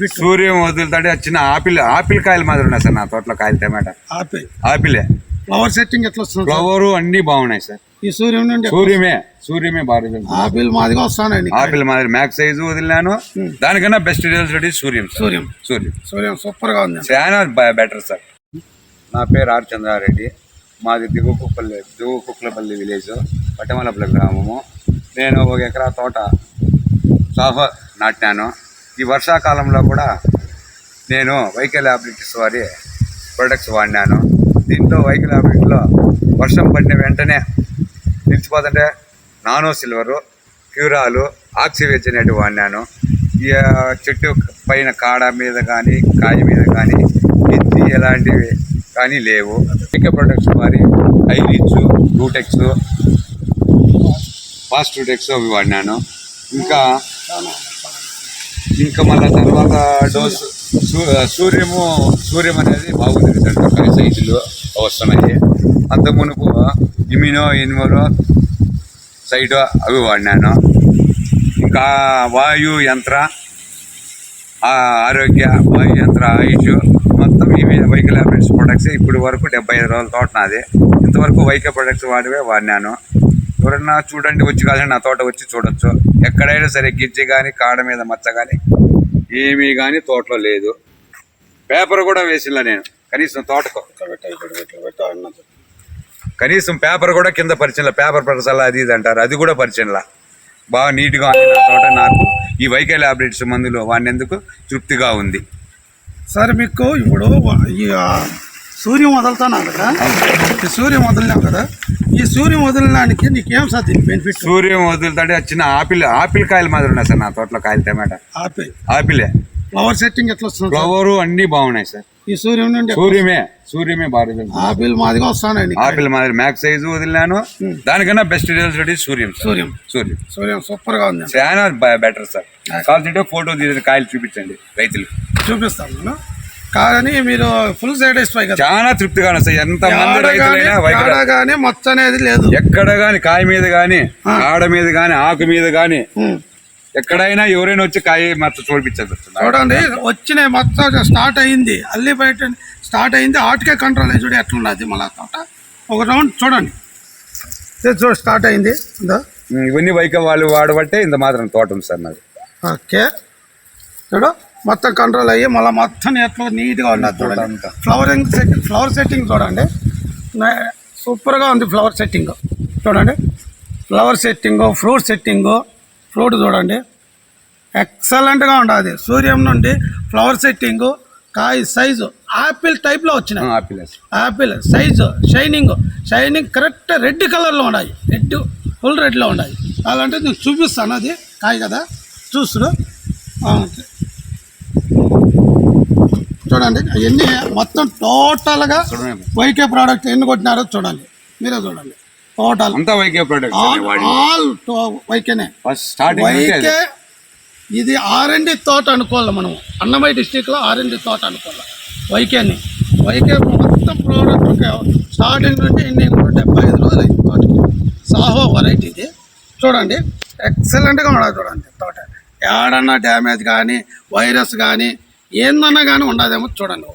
సూర్యం వదులుతాడే చిన్న apple apple కాయలు మాదిరి ఉన్నాయి సార్ నా తోటలో కాయలు టమాటా. ఆపిల్. ఆపిలే. ఫ్లవర్ సెట్టింగ్ ఎట్లా వస్తుంది? ఫ్లవర్ అన్ని బాగున్నాయి సార్. ఈ సూర్యం నుండి సూర్యమే సూర్యమే బాగా ఆపిల్ మాదిగా వస్తానండి ఆపిల్ మాదిరి మ్యాక్స్ సైజు వదిలినాను. దానికన్నా best results ready Suryam sir. Suryam. Suryam. Suryam సూపర్గా ఉంది. చాలా బెటర్ సార్. నా పేరు ఆర్ చంద్రారెడ్డి. మాది దిగువ కుక్కపల్లి దిగువ కుక్కలపల్లి విలేజ్ పట్టమలపల్లి గ్రామము. నేను ఒక ఎకరా తోట సాఫా నాటినాను. ఈ వర్షాకాలంలో కూడా నేను వైకల్ ల్యాబిలిటీస్ వారి ప్రొడక్ట్స్ వాడినాను. దీంట్లో వైకల్ ల్యాబిలిటీలో వర్షం పడిన వెంటనే నిలిచిపోతుంటే నానో సిల్వరు క్యూరాలు ఆక్సివేజ్ అనేటివి వాడినాను. ఈ చెట్టు పైన కాడ మీద కానీ కాయ మీద కానీ గిత్తి ఎలాంటివి కానీ లేవు. ఇక ప్రొడక్ట్స్ వారి ఐరిచ్ రూటెక్స్ ఫాస్ట్ రూటెక్స్ అవి వాడినాను. ఇంకా ఇంకా మళ్ళీ తర్వాత డోస్ సూ- సూర్యము సూర్యం అనేది బాగుంది. రిజల్ట్ కొన్ని సైజులు వస్తున్నాయి అంత మునుపు ఇమినో ఇన్మోరో సైడ్ అవి వాడినాను. ఇంకా వాయు యంత్ర ఆరోగ్య వాయు యంత్ర ఆయుష్ మొత్తం ఇవి వైకల్ ప్రొడక్ట్స్ ఇప్పుడు వరకు డెబ్బై ఐదు రోజుల తోట నాది. ఇంతవరకు వైకల్ ప్రొడక్ట్స్ వాడివే వాడినాను. ఎవరన్నా చూడండి వచ్చి కాదు నా తోట వచ్చి చూడొచ్చు. ఎక్కడైనా సరే గిజ్జి కానీ కాడ మీద మచ్చ కానీ ఏమీ కానీ తోటలో లేదు. పేపర్ కూడా వేసిలా నేను. కనీసం తోటకు. కనీసం పేపర్ కూడా కింద పరిచయంలా పేపర్ పరచాలా అది ఇది అంటారు. అది కూడా పరిచయంలా బాగా నీట్గా ఉంది నా తోట నాకు. ఈ వైకే ల్యాబిలిటీస్ మందులు వాడినందుకు తృప్తిగా ఉంది. సార్ మీకు ఇప్పుడు సూర్యం వదులుతున్నాను కదా? ఈ సూర్యం వదిలినాం కదా? ఈ సూర్యం వదలడానికి నీకేం సార్ దీని బెనిఫిట్ సూర్యం వదులుతాడే చిన్న ఆపిల్ ఆపిల్ కాయలు మాదిరి ఉన్నాయి సార్ నా తోటలో కాయలు టమాటా. ఆపిల్? ఆపిలే. ఫ్లవర్ సెట్టింగ్ ఎట్లా వస్తుంది? ఫ్లవర్ అన్ని బాగున్నాయి సార్. ఈ సూర్యం నుండి సూర్యమే సూర్యమే బాగా రిజల్ట్ ఆపిల్ మాదిగా వస్తానండి ఆపిల్ మాదిరి మ్యాక్స్ సైజు వదిలినాను. దానికన్నా best results ready Suryam sir. Suryam. Suryam. Suryam సూపర్గా ఉంది. చాలా బెటర్ సార్. కావాల్సింటే ఫోటో తీసిన కాయలు చూపించండి రైతులు చూపిస్తాను కానీ మీరు ఫుల్ సాటిస్ఫై కదా. చాలా తృప్తిగా సార్. ఎంత మంది రైతులైనా మచ్చ అనేది లేదు. ఎక్కడ గాని కాయ మీద గాని ఆడ మీద గాని ఆకు మీద గాని. ఎక్కడైనా ఎవరైనా వచ్చి కాయ మచ్చ చూపించదు చూడండి వచ్చిన మచ్చ స్టార్ట్ అయింది. అల్లి బయట స్టార్ట్ అయింది. ఆటకే కంట్రోల్ అయ్యి చూడు ఎట్లున్నది మళ్ళా తోట. ఒక రౌండ్ చూడండి. చూడు స్టార్ట్ అయింది. ఇవన్నీ వైక వాళ్ళు వాడబట్టే ఇంత మాత్రం తోట ఉంది సార్ నాది. ఓకే. చూడు. మొత్తం కంట్రోల్ అయ్యి మళ్ళీ మొత్తం ఎట్లా నీట్గా ఉన్నది చూడండి. ఫ్లవరింగ్ సెట్ ఫ్లవర్ సెట్టింగ్ చూడండి. సూపర్గా ఉంది ఫ్లవర్ సెట్టింగ్ చూడండి. Flower setting fruit setting fruit చూడండి. ఎక్సలెంట్గా ఉండదు సూర్యం నుండి ఫ్లవర్ సెట్టింగ్ కాయ సైజు ఆపిల్ టైప్లో వచ్చినాయి. Apple apple size shining shining correct red కలర్లో ఉన్నాయి. రెడ్ ఫుల్ రెడ్లో ఉన్నాయి. అలాంటి నేను చూపిస్తాను అది. కాయ కదా. చూస్తుడు చూడండి. ఎన్ని మొత్తం టోటల్గా వైకే ప్రోడక్ట్ ఎన్ని కొట్టినారో చూడండి. మీరే చూడండి. టోటల్ అంతా వైకే ప్రొడక్ట్ ఆల్ వైకేనే ఫస్ట్ స్టార్టింగ్ నుంచి వైకే ఇది ఆర్ఎండి తోట అనుకోవాలి మనం అన్నమయ్య డిస్టిక్లో ఆర్ఎండి తోట అనుకోవాలి. వైకేని వైకే మొత్తం ప్రోడక్ట్ స్టార్టింగ్ నుండి కూడా డెబ్బై ఐదు రోజులు అయింది తోటకి సాహో వెరైటీ ఇది. చూడండి. ఎక్సలెంట్గా ఉండదు చూడండి. తోట ఏడన్నా డ్యామేజ్ కానీ వైరస్ కానీ ఏందన్నా కానీ ఉండదేమో చూడండి.